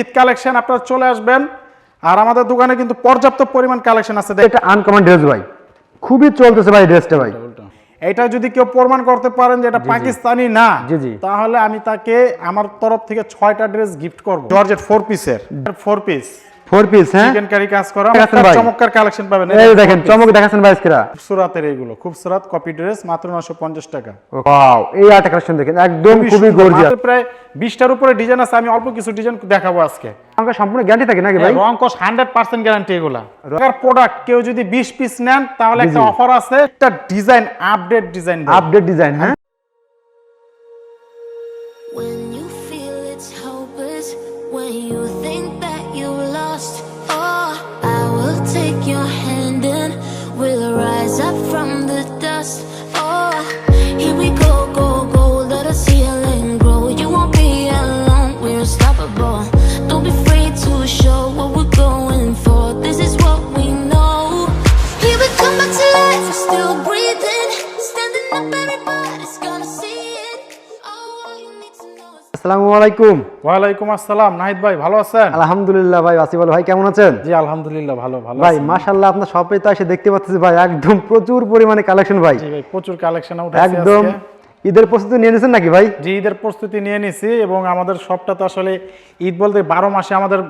শীত কালেকশন আপনারা চলে আসবেন। আর আমাদের দোকানে কিন্তু পর্যাপ্ত পরিমাণ কালেকশন আছে। এটা আনকমন ড্রেস ভাই। খুবই চলতেছে ভাই ড্রেসটা ভাই। এটা যদি কেউ প্রমাণ করতে পারেন যে এটা পাকিস্তানি না। তাহলে আমি তাকে আমার তরফ থেকে ছয়টা ড্রেস গিফট করব। জর্জেট ফোর পিসের ফোর পিস ফোর পিস হ্যাঁ চিকেন কারি কাজ করা চমৎকার কালেকশন পাবেন। এই দেখেন চমক দেখাচ্ছেন সুরাতের এইগুলো খুব সুরাত কপি ড্রেস মাত্র নশো পঞ্চাশ টাকা। ওয়াও এই কালেকশন দেখেন একদম খুবই গর্জিয়াস প্রায় উপরে ডিজাইন আছে আমি অল্প কিছু ডিজাইন দেখাবো আজকে। আমাকে সম্পূর্ণ গ্যারান্টি থাকে নাকি ভাই? রং কস হান্ড্রেড পার্সেন্ট গ্যারান্টি এগুলা। প্রোডাক্ট কেউ যদি বিশ পিস নেন তাহলে একটা অফার আছে একটা design update design update design হ্যাঁ? oh আসসালামু আলাইকুম। ওয়ালাইকুম আসসালাম। নাহিদ ভাই ভালো আছেন? আলহামদুলিল্লাহ ভাই আসিফ ভাই কেমন আছেন? জি আলহামদুলিল্লাহ ভালো ভালো ভাই। মাশাআল্লাহ আপনার শপে তো এসে দেখতে পাচ্ছি ভাই একদম প্রচুর পরিমাণে কালেকশন ভাই। জি ভাই প্রচুর কালেকশন উঠেছে একদম। ঈদের প্রস্তুতি নিয়ে নিয়েছেন নাকি ভাই? জি ঈদের প্রস্তুতি নিয়ে নিছি এবং আমাদের সবটা তো আসলে ঈদ বলতে বারো মাসে আমাদের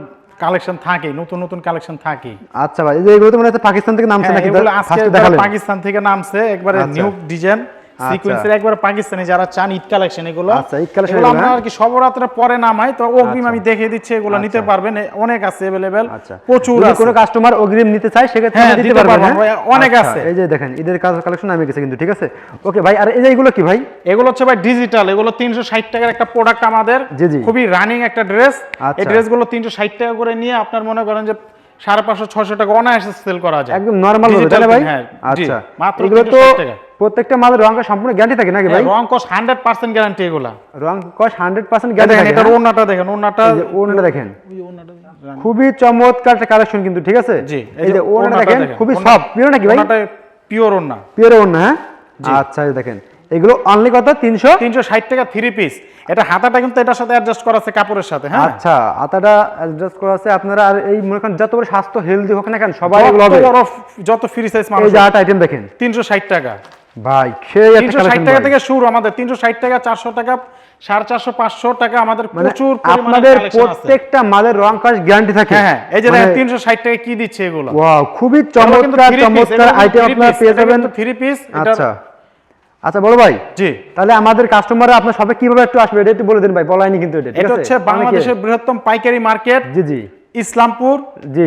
কালেকশন থাকে নতুন নতুন কালেকশন থাকে। আচ্ছা ভাই এই যে এগুলো তো মনে হচ্ছে পাকিস্তান থেকে নামছে হ্যাঁ, নাকি? পাকিস্তান থেকে নামছে একবারে আচ্ছা। নিউ ডিজাইন সিকোয়েন্সের একবারে পাকিস্তানি যারা চান ঈদ কালেকশন এগুলো আচ্ছা, ঈদ collection এগুলো এগুলো, আমরা হ্যাঁ? আর কি সবরাত্রে পরে নামাই তো অগ্রিম আমি দেখিয়ে দিচ্ছি এগুলো নিতে পারবেন এ- অনেক আছে अवेलेबल আচ্ছা প্রচুর যদি আছে কোনো কাস্টমার অগ্রিম নিতে চায় সেক্ষেত্রে হ্যাঁ, আপনি দিতে দিতে পারবেন পারবো, হ্যাঁ? অনেক আচ্ছা, আছে। এই যে দেখেন ঈদের কালেকশন নামে গেছে কিন্তু ঠিক আছে ওকে ভাই আর এই যে এগুলো কি ভাই এগুলো হচ্ছে ভাই ডিজিটাল এগুলো তিনশো ষাট টাকার একটা প্রোডাক্ট আমাদের জি, জি। খুবই রানিং একটা ড্রেস আচ্ছা। এই ড্রেসগুলো তিনশো ষাট টাকা করে নিয়ে আপনার মনে করেন যে সাড়ে পাঁচশো ছশো টাকা অনায়াসে সেল করা যায় একদম নরমাল হবে Digital তাই না ভাই print, হ্যাঁ, জি, আচ্ছা মাত্র এগুলো তো 360 টাকা। প্রত্যেকটা মালের রঙটা সম্পূর্ণ গ্যারান্টি থাকে নাকি ভাই? রং কস হান্ড্রেড পার্সেন্ট গ্যারান্টি এগুলা। রং পার্সেন্ট এই গ্যারান্টি দেখেন থাকে এটার হ্যাঁ? দেখেন ওড়নাটা এই যে ওড়নাটা দেখেন। খুবই চমৎকার একটা কালেকশন কিন্তু ঠিক আছে? জি এই যে ওড়নাটা দেখেন খুবই সফট পিওর নাকি ভাই? ওড়নাটা পিওর ওড়না। পিওর ওড়না হ্যাঁ? আচ্ছা এই দেখেন এগুলো অনলি কত? তিনশো? তিনশো ষাট টাকা থ্রি পিস এটা হাতাটা কিন্তু এটার সাথে অ্যাডজাস্ট করা আছে কাপড়ের সাথে হ্যাঁ? আচ্ছা আতাটা অ্যাডজাস্ট করা আছে আপনারা আর এই মনে করেন যত বড় স্বাস্থ্য হেলদি হোক না কেন সবাই এগুলো যত হবে বড় যত ফ্রি সাইজ মানুষ এই যে আট আইটেম দেখেন। তিনশো ষাট টাকা। ভাই তিনশো ষাট টাকা থেকে শুরু আমাদের তিনশো ষাট টাকা চারশো টাকা সাড়ে চারশো পাঁচশো টাকা আমাদের মানে প্রচুর আপনাদের প্রত্যেকটা মালের রং কাজ গ্যারান্টি থাকে। হ্যাঁ হ্যাঁ এই যে মানে- তিনশো ষাট টাকা কি দিচ্ছে এগুলো? ওয়াও খুবই চমৎকার চমৎকার আইটেম আপনারা পেয়ে যাবেন। piece, এটা- আচ্ছা। আচ্ছা বড় ভাই। জি। তাহলে আমাদের কাস্টমাররা আপনার সবে কীভাবে একটু আসবে? এটা একটু বলে দিন ভাই বলাইনি কিন্তু এটা এটা হচ্ছে বাংলাদেশের বৃহত্তম পাইকারি মার্কেট জি জি। ইসলামপুর।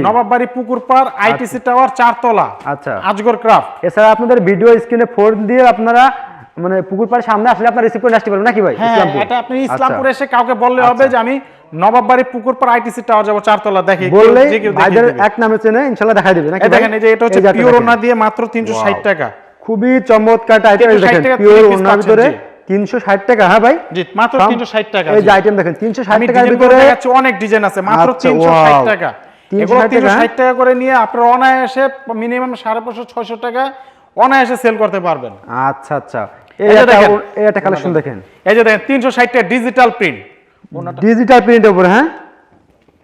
নবাববাড়ি পুকুরপাড় আইটিসি টাওয়ার চারতলা আচ্ছা। আজগর ক্রাফট এছাড়া আপনাদের ভিডিও স্ক্রিনে ফোন দিয়ে আপনারা মানে পুকুর পাড়ের সামনে আসলে আপনারা রিসিভ করে আসতে পারবেন নাকি ভাই হ্যাঁ ইসলামপুর? এটা আপনি আচ্ছা। ইসলামপুর এসে কাউকে বললে হবে যে আমি নবাববাড়ি পুকুরপাড় আইটিসি টাওয়ার যাব চারতলা দেখি দেখিয়ে ভাইদের এক নামে চেনে ইনশাল্লাহ দেখাই দিবে নাকি দেখেন এই যে এটা হচ্ছে পিওর ওনা দিয়ে মাত্র তিনশো ষাট Wow. টাকা খুবই চমৎকার 360 দেখেন পিওর ওনার ভিতরে। তিনশো ষাট টাকা হ্যাঁ ভাই? জি মাত্র তিনশো ষাট টাকা এই যে আইটেম দেখেন তিনশো ষাট টাকার ভিতরে অনেক ডিজাইন আছে মাত্র আচ্ছা, তিনশো ষাট. টাকা। 360 এগুলো টাকা, তিনশো হ্যাঁ? ষাট টাকা করে নিয়ে আপনার অনায়াসে মিনিমাম সাড়ে পাঁচশো ছয়শো টাকা অনায়াসে সেল করতে পারবেন। আচ্ছা আচ্ছা। কালেকশন দেখেন। এই যে দেখেন তিনশো ষাট টাকা ডিজিটাল প্রিন্ট ডিজিটাল প্রিন্টের উপরে হ্যাঁ?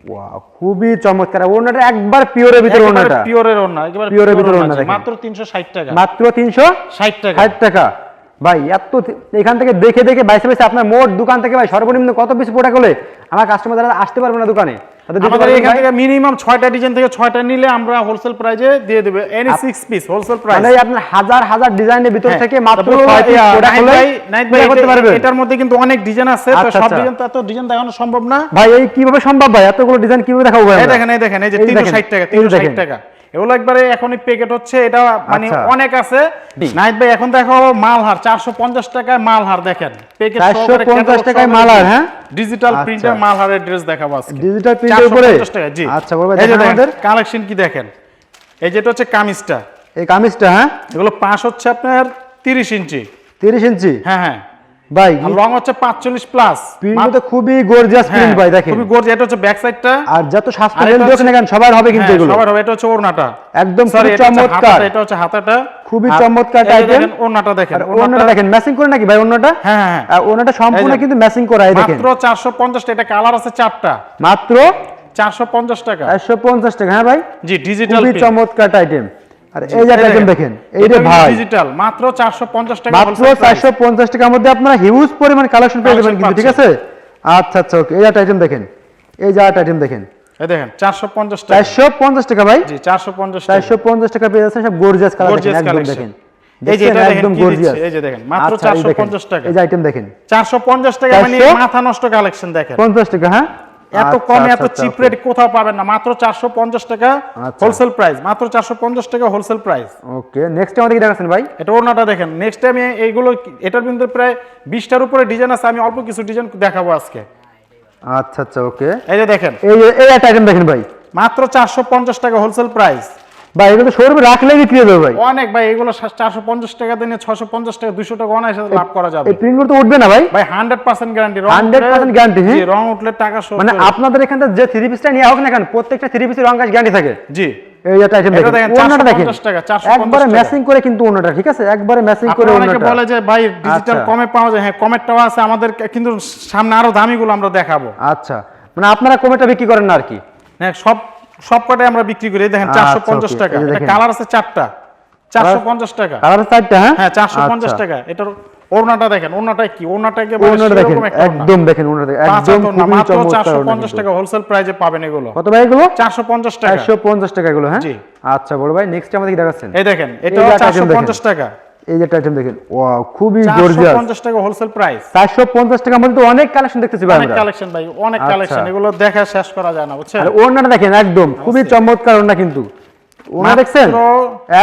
ওয়াও খুবই চমৎকার। ওনাটা একবার পিওরের ভিতরে ওনাটা পিওরের ওনা একেবারে pure ভিতরে। দেখেন। মাত্র তিনশো ষাট টাকা। মাত্র তিনশো ষাট টাকা। ষাট টাকা। ভাই এত এখান থেকে দেখে দেখে বাইসে বাইসে আপনার মোট দোকান থেকে ভাই সর্বনিম্ন কত পিস প্রোডাক্ট হলে আমার কাস্টমার যারা আসতে পারবে না দোকানে আমাদের এখান থেকে মিনিমাম ছয়টা ডিজাইন থেকে ছয়টা নিলে আমরা হোলসেল প্রাইজে দিয়ে দেবে। Any six piece wholesale price মানে আপনার হাজার হাজার ডিজাইনের ভিতর হ্যাঁ, থেকে মাত্র করতে এটার মধ্যে কিন্তু অনেক ডিজাইন আছে তো আচ্ছা, সব আচ্ছা। ডিজাইন তো এত ডিজাইন দেখানো সম্ভব না। ভাই এই কীভাবে সম্ভব ভাই? এতগুলো ডিজাইন কীভাবে দেখাবো ভাই দেখেন এই দেখেন এই যে এই যে তিনশো দেখেন, ষাট টাকা এই যে তিনশো ষাট দেখেন। টাকা। এগুলো একবারে এখনই প্যাকেট হচ্ছে এটা মানে আচ্ছা। অনেক আছে। নাহিদ ভাই এখন দেখো মালহার চারশো পঞ্চাশ টাকায় মালহার দেখেন। প্যাকেট 450 টাকায় মালহার, হ্যাঁ? ডিজিটাল আচ্ছা। প্রিন্টের মালহারের ড্রেস দেখাবো আজকে। ডিজিটাল প্রিন্টের উপরে? টাকা জি। আচ্ছা আমাদের। কালেকশন কি দেখেন? এই যেটা হচ্ছে কামিজটা। এই কামিজটা হ্যাঁ? এগুলো পাঁচ হচ্ছে আপনার তিরিশ ইঞ্চি। তিরিশ ইঞ্চি? হ্যাঁ হ্যাঁ। ভাই আর হচ্ছে পাঁচচল্লিশ প্লাস প্রিন্ট খুবই গর্জিয়াস প্রিন্ট ভাই দেখেন। খুবই গর্জ এটা হচ্ছে ব্যাক সাইডটা আর যত স্বাস্থ্য আর এটা হেলদি হোক না হচ্ছে- কেন সবার হবে কিন্তু হ্যাঁ, এগুলো। সবার হবে এটা হচ্ছে ওড়নাটা। একদম সরি খুবই এটা হচ্ছে চমৎকার। এটা হচ্ছে হাতাটা। খুবই চমৎকার এই যে দেখেন ওনাটা দেখেন আর ওনাটা ওনাটা দেখেন ম্যাচিং করে নাকি ভাই ওনাটা হ্যাঁ, হ্যাঁ, হ্যাঁ। সম্পূর্ণ কিন্তু ম্যাচিং করা এই দেখেন। মাত্র এটা কালার আছে চারটা। মাত্র চারশো পঞ্চাশ টাকা। চারশো পঞ্চাশ টাকা হ্যাঁ ভাই? জি ডিজিটাল খুবই চমৎকার আইটেম আর এই যে দেখেন ভাই। ডিজিটাল মাত্র টাকা মাত্র wholesale price। চারশো পঞ্চাশ টাকার মধ্যে আপনারা হিউজ পরিমাণ কালেকশন পেয়ে যাবেন কিন্তু ঠিক আছে? আচ্ছা আচ্ছা ওকে এই যে আইটেম দেখেন এই যে আইটেম দেখেন। এই দেখেন চারশো পঞ্চাশ টাকা। চারশো পঞ্চাশ টাকা ভাই? জি চারশো পঞ্চাশ টাকা। চারশো পঞ্চাশ টাকা পেয়ে যাচ্ছেন সব গর্জিয়াস কালার দেখেন একদম দেখেন। এই যে এটা একদম গর্জিয়াস এই যে দেখেন, মাত্র আচ্ছা, এই 450 টাকা। এই যে আইটেম দেখেন। চারশো পঞ্চাশ টাকা মানে মাথা নষ্ট কালেকশন দেখেন। পঞ্চাশ টাকা হ্যাঁ? এত কম কমে আচ্ছা, এত আচ্ছা, চিপ রেট কোথাও পাবেন না। মাত্র চারশো পঞ্চাশ টাকা আচ্ছা। হোলসেল প্রাইস মাত্র চারশো পঞ্চাশ টাকা wholesale price okay next time কি দেখাচ্ছেন ভাই? এটা ওনাটা দেখেন। নেক্সট টাইম এইগুলো এটার ভিতরে প্রায় বিশটার উপরে ডিজাইন আছে আমি অল্প কিছু ডিজাইন দেখাবো আজকে। আচ্ছা আচ্ছা ওকে এই যে দেখেন। এই এই একটা আইটেম দেখেন ভাই। মাত্র চারশো পঞ্চাশ টাকা হোলসেল প্রাইস ভাই এগুলো তো শোরুমে রাখলে বিক্রি হবে ভাই। অনেক ভাই এগুলো চারশো পঞ্চাশ টাকা দিনে ছশো পঞ্চাশ টাকা দুশো টাকা অনায়াসে লাভ করা যাবে। এই প্রিন্টগুলো তো উঠবে না ভাই? ভাই হান্ড্রেড পার্সেন্ট গ্যারান্টি 100% guarantee, হ্যাঁ? রং উঠলে টাকা শোধ মানে আপনাদের যে থ্রি পিসটা নিয়ে হোক না কেন প্রত্যেকটা থ্রি পিসের রং কাজ গ্যারান্টি থাকে। জি। এই আইটেম দেখেন দেখেন, ওনাটা দেখেন। 450 টাকা, 450 একবারে ম্যাচিং করে কিন্তু ওনাটা ঠিক আছে? একবারে ম্যাচিং করে আপনারা অনেকে বলে যে ভাই ডিজিটাল আচ্ছা। কমে পাওয়া যায়। হ্যাঁ কমেরটাও আছে আমাদের কিন্তু সামনে আরও দামিগুলো আমরা দেখাবো। আচ্ছা। মানে আপনারা কমেটা বিক্রি করেন না আর কি? হ্যাঁ সব সব কটাই আমরা বিক্রি করি। দেখেন আচ্ছা, চারশো পঞ্চাশ okay, টাকা। এটা কালার আছে চারটা। চারশো পঞ্চাশ টাকা। কালার চারটা হ্যাঁ? হ্যাঁ চারশো পঞ্চাশ আচ্ছা। টাকা। এটার ওড়নাটা দেখেন ওড়নাটা কি? দেখেন একদম দেখেন দেখেন একদম মাত্র চমৎকার চারশো ওড়না পঞ্চাশ কিন্তু। টাকা হোলসেল প্রাইজে পাবেন এগুলো। কত ভাই এগুলো? চারশো পঞ্চাশ টাকা। চারশো পঞ্চাশ টাকা এগুলো হ্যাঁ? জি। আচ্ছা বড় ভাই নেক্সট আমাদের কি দেখাচ্ছেন। এই দেখেন এটা এটাও চারশো পঞ্চাশ টাকা। এই যে একটা আইটেম দেখেন ওয়াও খুবই গর্জিয়াস পঞ্চাশ টাকা হোলসেল প্রাইস চারশো পঞ্চাশ টাকার মধ্যে তো অনেক কালেকশন দেখতেছি ভাই অনেক কালেকশন ভাই অনেক আচ্ছা। কালেকশন এগুলো দেখা শেষ করা যায় না বুঝছেন? আর ওড়নাটা দেখেন একদম। খুবই চমৎকার না কিন্তু। ওনা দেখছেন?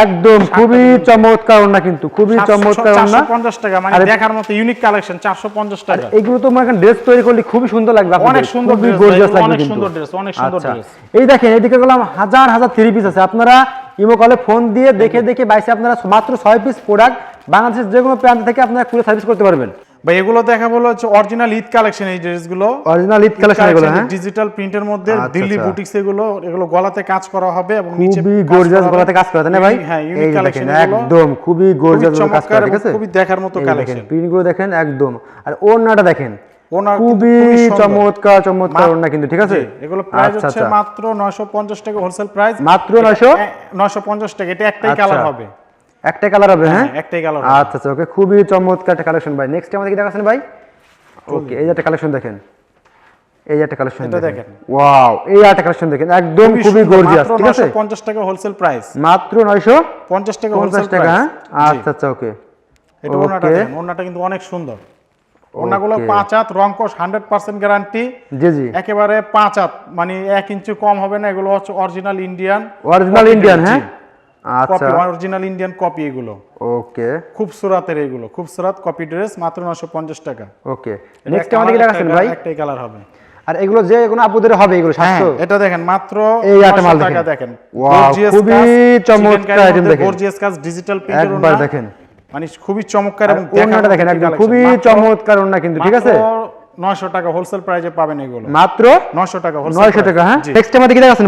একদম খুবই চমৎকার ওড়না কিন্তু খুবই চমৎকার চারশো পঞ্চাশ টাকা মানে দেখার মতো ইউনিক কালেকশন চারশো পঞ্চাশ আর টাকা। এইগুলো তো মনে ড্রেস তৈরি করলে খুবই সুন্দর লাগবে অনেক সুন্দর লাগবে অনেক সুন্দর dress, অনেক সুন্দর dress। এই দেখেন এদিকে গেলাম হাজার হাজার থ্রি পিস আছে। আপনারা ইমো কলে ফোন দিয়ে দেখে দেখে বাইসে আপনারা মাত্র ছয় পিস প্রোডাক্ট বাংলাদেশের যে কোনো প্রান্ত থেকে আপনারা খুলে সার্ভিস করতে পারবেন। ভাই এগুলো দেখা বলো হচ্ছে অরিজিনাল ঈদ কালেকশন এই ড্রেসগুলো অরিজিনাল ঈদ কালেকশন এগুলো হ্যাঁ? ডিজিটাল প্রিন্টের মধ্যে আচ্ছা, দিল্লি আচ্ছা। বুটিক্স এগুলো এগুলো গলাতে কাজ করা হবে এবং নিচে খুবই গর্জিয়াস গলাতে কাজ করা তাই না ভাই? হ্যাঁ ইউনিক কালেকশন একদম খুবই গর্জিয়াস কাজ করা ঠিক আছে? খুবই দেখার মতো কালেকশন প্রিন্টগুলো দেখেন একদম। আর ওড়নাটা দেখেন খুবই চমৎকার চমৎকার ওড়না কিন্তু ঠিক আছে? এগুলো প্রাইস আচ্ছা হচ্ছে আচ্ছা। মাত্র 950 টাকা হোলসেল প্রাইস মাত্র 900? 950 টাকা এটা একটাই আচ্ছা। কালার হবে। একটা কালার হবে হ্যাঁ? হ্যাঁ, একটাই কালার আচ্ছা আচ্ছা ওকে খুবই চমৎকার একটা কালেকশন ভাই। নেক্সট আমাদের কি দেখাচ্ছেন ভাই? ওকে এই যে একটা কালেকশন দেখেন। এই যে একটা কালেকশন দেখেন। ওয়াও এই একটা কালেকশন দেখেন। একদম খুবই গর্জিয়াস ঠিক আছে? 950 টাকা হোলসেল প্রাইস মাত্র 900 50 টাকা হোলসেল টাকা প্রাইস হ্যাঁ? আচ্ছা আচ্ছা ওকে এটা ওনাটা দেখেন। ওনাটা কিন্তু অনেক সুন্দর। ওনাগুলো. পাঁচ হাত রং কোষ হান্ড্রেড পার্সেন্ট গ্যারান্টি জি জি। একেবারে পাঁচ হাত মানে এক ইঞ্চি কম হবে না। এগুলো হচ্ছে অরিজিনাল ইন্ডিয়ান অরিজিনাল ইন্ডিয়ান হ্যাঁ? কপি অরিজিনাল ইন্ডিয়ান কপি এগুলো। ওকে খুব সুরাতের এগুলো খুব সুরাত কপি ড্রেস মাত্র নশো পঞ্চাশ টাকা। ওকে নেক্সট আমাদের কি colour, দেখাচ্ছেন ভাই। একটাই কালার হবে। আর এগুলো যে কোনো আপুদের হবে এগুলো হ্যাঁ 700 এটা দেখেন মাত্র এই 900 মাল টাকা দেখেন। খুবই চমৎকার item দেখেন। গর্জিয়াস কাজ ডিজিটাল প্রিন্টের একবার দেখেন। মানে খুবই চমৎকার এবং দেখেন একদম খুবই চমৎকার ওড়না কিন্তু ঠিক আছে? 900 টাকা হোলসেল প্রাইসে পাবেন এগুলো। মাত্র 900 টাকা হোলসেল 900 টাকা হ্যাঁ? কি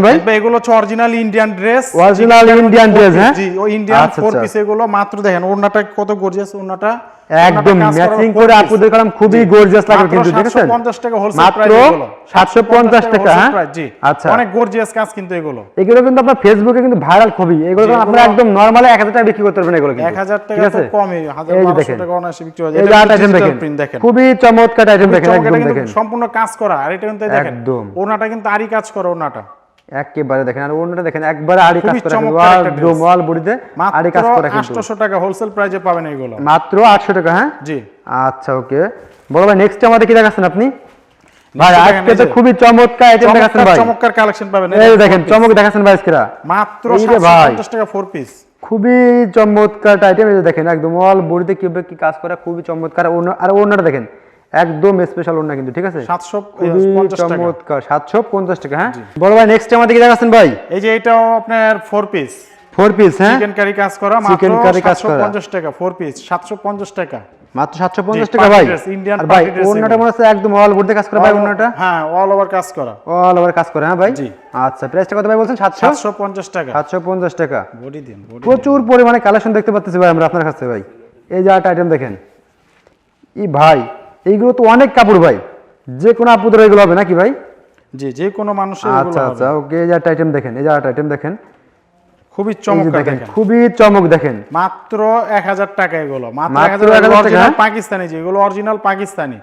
ভাই? ভাই এগুলো হচ্ছে original Indian dress Original Indian dress, হ্যাঁ? জি ও ইন্ডিয়ান ফোর। পিস এগুলো মাত্র দেখেন ওড়নাটা কত গর্জিয়াস ওড়নাটা? একদম ম্যাচিং করে আপুদের কালাম খুবই গর্জিয়াস লাগে কিন্তু আছে 750 টাকা হোলসেল প্রাইস এগুলো। 750 টাকা হ্যাঁ? জি। আচ্ছা। অনেক গর্জিয়াস কাজ কিন্তু এগুলো। এগুলো কিন্তু আপনার ফেসবুকে কিন্তু ভাইরাল ছবি এগুলো আপনারা একদম নরমালি 1000 টাকা বিক্রি করতে পারবেন এগুলো কিন্তু। 1000 টাকা তো কমই 1000 1200 দেখেন। টাকা অনায়াসে বিক্রি হয় এই আইটেম দেখেন। খুবই চমৎকার আইটেম দেখেন। এটা কিন্তু সম্পূর্ণ কাজ করা আর এটা কিন্তু দেখেন ওনাটা কিন্তু আরই কাজ করে ওনাটা একেবারে দেখেন আর ওনাটা দেখেন একবারে আড়ি কাজ খুবই করা চমৎকার ওয়াল একটা ডোম dress। ওয়াল বডিতে আড়ি কাজ করা কিন্তু। 800 টাকা হোলসেল প্রাইসে পাবেন এগুলো মাত্র 800 টাকা হ্যাঁ? জি। আচ্ছা ওকে। বড় ভাই নেক্সট আমাদের কি দেখাচ্ছেন আপনি? ভাই আজকে তো খুবই চমৎকার আইটেম দেখাচ্ছেন ভাই। চমৎকার কালেকশন পাবেন। এই দেখেন চমক দেখাচ্ছেন ভাই আজকেরা। মাত্র এই যে ভাই। 750 টাকা ফোর পিস খুবই চমৎকার আইটেম এই দেখেন একদম ওয়াল বডিতে কীভাবে কি কাজ করা খুবই চমৎকার। আর ওনাটা দেখেন একদম স্পেশাল ওনা কিন্তু ঠিক আছে? 750 টাকা। চমৎকার সাতশো পঞ্চাশ টাকা হ্যাঁ? বড় ভাই নেক্সট আমাদের কি দেখাচ্ছেন ভাই? এই যে এটাও আপনার ফোর পিস ফোর পিস হ্যাঁ? চিকেন কারি কাজ করা মাত্র Chicken কাজ করা। 750 টাকা ফোর পিস 750 টাকা। মাত্র সাতশো পঞ্চাশ জি, টাকা party ভাই। ভাই। মনে হচ্ছে একদম অল বোর্ডে কাজ করে ভাই অন্যটা হ্যাঁ অল ওভার কাজ করা। অল ওভার কাজ করে হ্যাঁ ভাই? জি। আচ্ছা প্রাইসটা কত ভাই বলছেন? সাতশো? সাতশো পঞ্চাশ টাকা। সাতশো পঞ্চাশ টাকা। বডি দিন প্রচুর পরিমাণে কালেকশন দেখতে পাচ্ছি ভাই আমরা আপনার কাছে ভাই। এই যে আট আইটেম দেখেন। ই ভাই এইগুলো তো অনেক কাপড় ভাই। যে কোনো আপুদের এগুলো হবে নাকি ভাই? জি যে কোনো মানুষের আচ্ছা আচ্ছা ওকে এই যে আইটেম দেখেন এই যে আইটেম দেখেন। খুবই চমৎকার দেখেন খুবই চমক দেখেন। মাত্র এক হাজার টাকা এগুলো। মাত্র মাত্র এক হাজার 1000 টাকা, হ্যাঁ? পাকিস্তানি যে এগুলো অরিজিনাল পাকিস্তানি।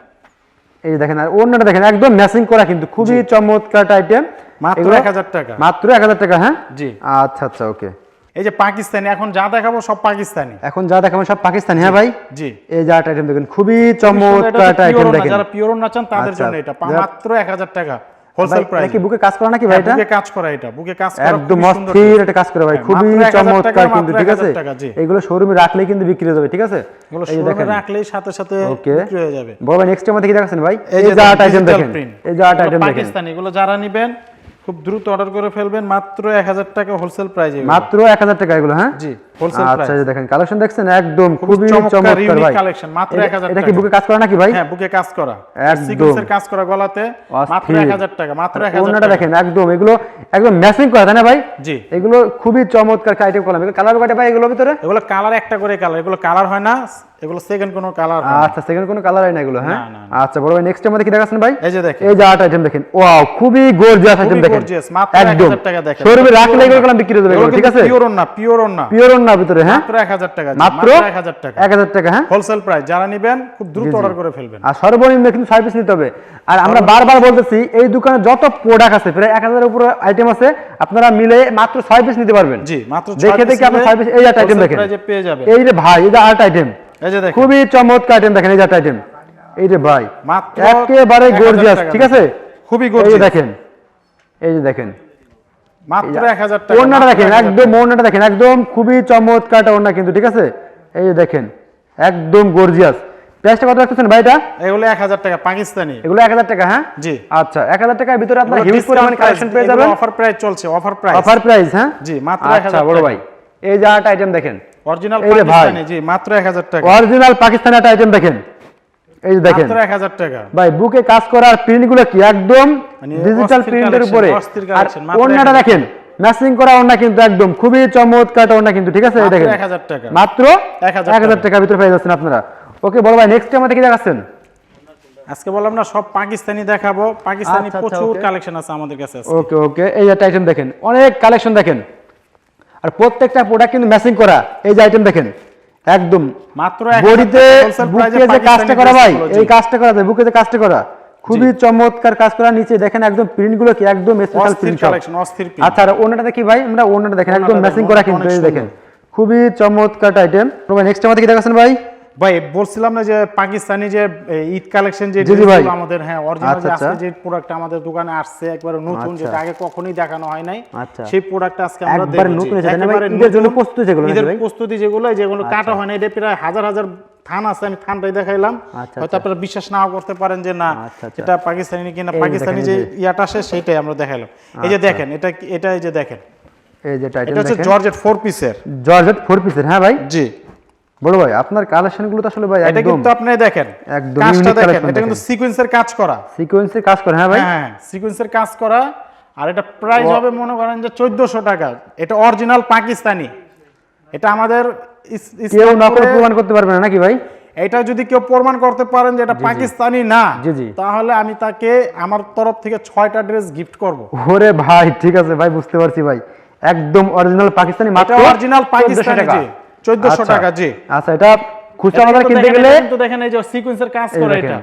এই দেখেন আর অন্যটা দেখেন একদম ম্যাচিং করা কিন্তু খুবই চমৎকার আইটেম মাত্র 1000 টাকা। মাত্র এক হাজার টাকা হ্যাঁ? জি। আচ্ছা আচ্ছা ওকে। এই যে পাকিস্তানি এখন যা দেখাবো সব পাকিস্তানি। এখন যা দেখাবেন সব পাকিস্তানি হ্যাঁ ভাই? জি। এই যে আইটেম দেখেন খুবই চমৎকার হচ্ছে আইটেম দেখেন। যারা পিওর না চান তাদের আচ্ছা, জন্য এটা। মাত্র এক হাজার টাকা হোলসেল প্রাইস কি বুকে কাজ করা নাকি ভাই এটা? বুকে কাজ করা এটা বুকে কাজ করা একদম অস্থির dress। কাজ করে ভাই হ্যাঁ, খুবই 1000 চমৎকার কিন্তু ঠিক আছে? 1000 এগুলো শোরুমে রাখলেই কিন্তু বিক্রি হয়ে যাবে ঠিক আছে? এগুলো শোরুমে রাখলেই সাথে সাথে বিক্রি হয়ে যাবে। বড় ভাই নেক্সট টাইম থেকে দেখাচ্ছেন ভাই? এই যে আট আইটেম দেখেন। এই যে আট আইটেম দেখেন। পাকিস্তানি এগুলো যারা নেবেন খুব দ্রুত অর্ডার করে ফেলবেন মাত্র এক হাজার টাকা হোলসেল প্রাইস মাত্র এক হাজার টাকা এগুলো হ্যাঁ? জি, wholesale আচ্ছা যে দেখেন কালেকশন দেখছেন? একদম খুবই চমৎকার, ভাই। collection, মাত্র এটা- 1000 এটা কি বুকে কাজ করা নাকি ভাই? হ্যাঁ বুকে কাজ করা। সিকোয়েন্সের কাজ করা গলাতে মাত্র অস্থির। এক হাজার টাকা মাত্র এক হাজার অন্যটা টাকা। দেখেন একদম। এগুলো একদম ম্যাচিং করা তাই না ভাই? জি। এগুলো খুবই চমৎকার আইটেম করলাম এগুলো কালার কাটে ভাই এগুলো ভিতরে? এগুলো কালার একটা করে কালার এগুলো কালার হয় না এগুলো সেকেন্ড কোনো কালার আচ্ছা সেকেন্ড কোনো কালার হয় না এগুলো হ্যাঁ? আচ্ছা বড় ভাই নেক্সট আমাদের কি দেখাচ্ছেন ভাই? এই যে দেখেন। এই যে আট আইটেম দেখেন। ওয়াও খুবই গর্জিয়াস আইটেম দেখেন। gorgeous, মাত্র 1000 টাকা দেখেন। শোরুমে রাখলে এগুলো। কলম বিক্রি এগুলো, ঠিক আছে? পিওর না পিওর না। পিওর না ভিতরে হ্যাঁ? মাত্র এক হাজার টাকা মাত্র এক হাজার টাকা। এক হাজার টাকা হ্যাঁ? হোলসেল প্রাইস যারা নেবেন খুব দ্রুত অর্ডার করে ফেলবেন। আর সর্বনিম্ন কিন্তু পিস নিতে হবে। আর আমরা বারবার বলতেছি এই দোকানে যত প্রোডাক্ট আছে প্রায় এক হাজারের উপরে আইটেম আছে আপনারা মিলে মাত্র ছয় পিস নিতে পারবেন। জি মাত্র দেখে দেখে আপনি পিস এই আট আইটেম দেখেন। প্রাইজে পেয়ে যাবেন। এই যে ভাই এই যে আট আইটেম এই যে খুবই চমৎকার আইটেম দেখেন এই যে আইটেম এই যে ভাই একেবারে গর্জিয়াস ঠিক আছে? খুবই গর্জিয়াস দেখেন এই যে দেখেন। মাত্র এক হাজার টাকা ওড়নাটা দেখেন একদম ওড়নাটা দেখেন একদম খুবই চমৎকার ওড়না কিন্তু ঠিক আছে? এই যে দেখেন একদম গর্জিয়াস প্রাইসটা কত রাখতেছেন ভাই এটা? এগুলো এক হাজার টাকা পাকিস্তানি। এগুলো এক হাজার টাকা হ্যাঁ? জি। আচ্ছা এক হাজার টাকার ভিতরে আপনার হিউজ পরিমাণে কালেকশন পেয়ে যাবেন। অফার প্রাইস চলছে অফার প্রাইস অফার প্রাইস হ্যাঁ? জি, মাত্র আচ্ছা 1000 বড় ভাই এই যে আট আইটেম দেখেন। অরিজিনাল। পাকিস্তানি জি মাত্র এক হাজার টাকা। অরিজিনাল পাকিস্তানি একটা আইটেম দেখেন। এই দেখেন মাত্র এক হাজার টাকা। ভাই বুকে কাজ করার প্রিন্টগুলো কি একদম মানে ডিজিটাল প্রিন্টের উপরে? আর 1000 দেখেন। ম্যাচিং করা ওড়না কিন্তু একদম। খুবই চমৎকার ওড়না কিন্তু ঠিক আছে? এই দেখেন। 1000 টাকা। মাত্র 1000 এক হাজার টাকার ভিতরে পেয়ে যাচ্ছেন আপনারা। ওকে বড় ভাই নেক্সট আমাদের কি দেখাচ্ছেন? আজকে বললাম না সব পাকিস্তানি দেখাবো। পাকিস্তানি আচ্ছা, আচ্ছা, প্রচুর কালেকশন আছে আমাদের কাছে। ওকে ওকে। এই একটা আইটেম দেখেন। অনেক কালেকশন দেখেন। আর প্রত্যেকটা প্রোডাক্ট কিন্তু ম্যাচিং করা। এই যে আইটেম দেখেন একদম। মাত্র 1000 বডিতে বুকে যে কাজটা করা ভাই এই কাজটা করা যায় বুকে যে কাজটা করা। খুবই চমৎকার কাজ করা। নিচে দেখেন একদম প্রিন্টগুলো কি একদম স্পেশাল প্রিন্ট collection, অস্থির প্রিন্ট আচ্ছা আর ওনাটা দেখি ভাই? আমরা ওনাটা দেখেন একদম ম্যাচিং করা কিন্তু এই দেখেন। খুবই চমৎকার আইটেম নেক্সট আমাদের কি দেখাচ্ছেন ভাই? ভাই বলছিলাম না যে পাকিস্তানি যে ঈদ কালেকশন যে। আমাদের হ্যাঁ অরিজিনাল আচ্ছা, যে আজকে আচ্ছা। যে প্রোডাক্ট আমাদের দোকানে আসছে একবারে নতুন আচ্ছা। যেটা আগে কখনোই দেখানো হয় নাই। সেই প্রোডাক্ট আজকে আমরা একবারে নতুন এসেছে, একেবারে ঈদের জন্য প্রস্তুতি যেগুলো ঈদের প্রস্তুতি যেগুলো যেগুলো কাটা হয় না এটা প্রায় হাজার হাজার থান আছে আমি থানটাই দেখাইলাম। হয়তো আপনারা বিশ্বাস নাও করতে পারেন যে না। এটা পাকিস্তানি কিনা পাকিস্তানি যে ইয়াটা আসে সেটাই আমরা দেখাইলাম। এই যে। দেখেন এটা এটা এই যে দেখেন। এই যে আইটেম এটা হচ্ছে জর্জেট ফোর পিসের জর্জেট ফোর পিসের হ্যাঁ ভাই? জি। বড় ভাই আপনার কালেকশনগুলো তো আসলে ভাই এটা কিন্তু আপনি দেখেন একদম কাজটা দেখেন এটা কিন্তু সিকোয়েন্সের কাজ করা। সিকোয়েন্সে কাজ করে হ্যাঁ ভাই? হ্যাঁ সিকোয়েন্সের কাজ করা আর এটা প্রাইস হবে মনে করেন যে চোদ্দশো টাকা। এটা অরিজিনাল পাকিস্তানি। এটা আমাদের কেউ নকল প্রমাণ করতে পারবে না নাকি ভাই? এটা যদি কেউ প্রমাণ করতে পারেন যে এটা পাকিস্তানি না। তাহলে আমি তাকে আমার তরফ থেকে ছয়টা ড্রেস গিফট করব। ওরে ভাই ঠিক আছে ভাই বুঝতে পারছি ভাই। একদম অরিজিনাল পাকিস্তানি মাত্র অরিজিনাল 1400 পাকিস্তানি টাকা। 1400 আচ্ছা। টাকা জি। আচ্ছা এটা খুচরা বাজার কিনতে গেলে কিন্তু দেখেন এই যে সিকোয়েন্সের কাজ করে এটা।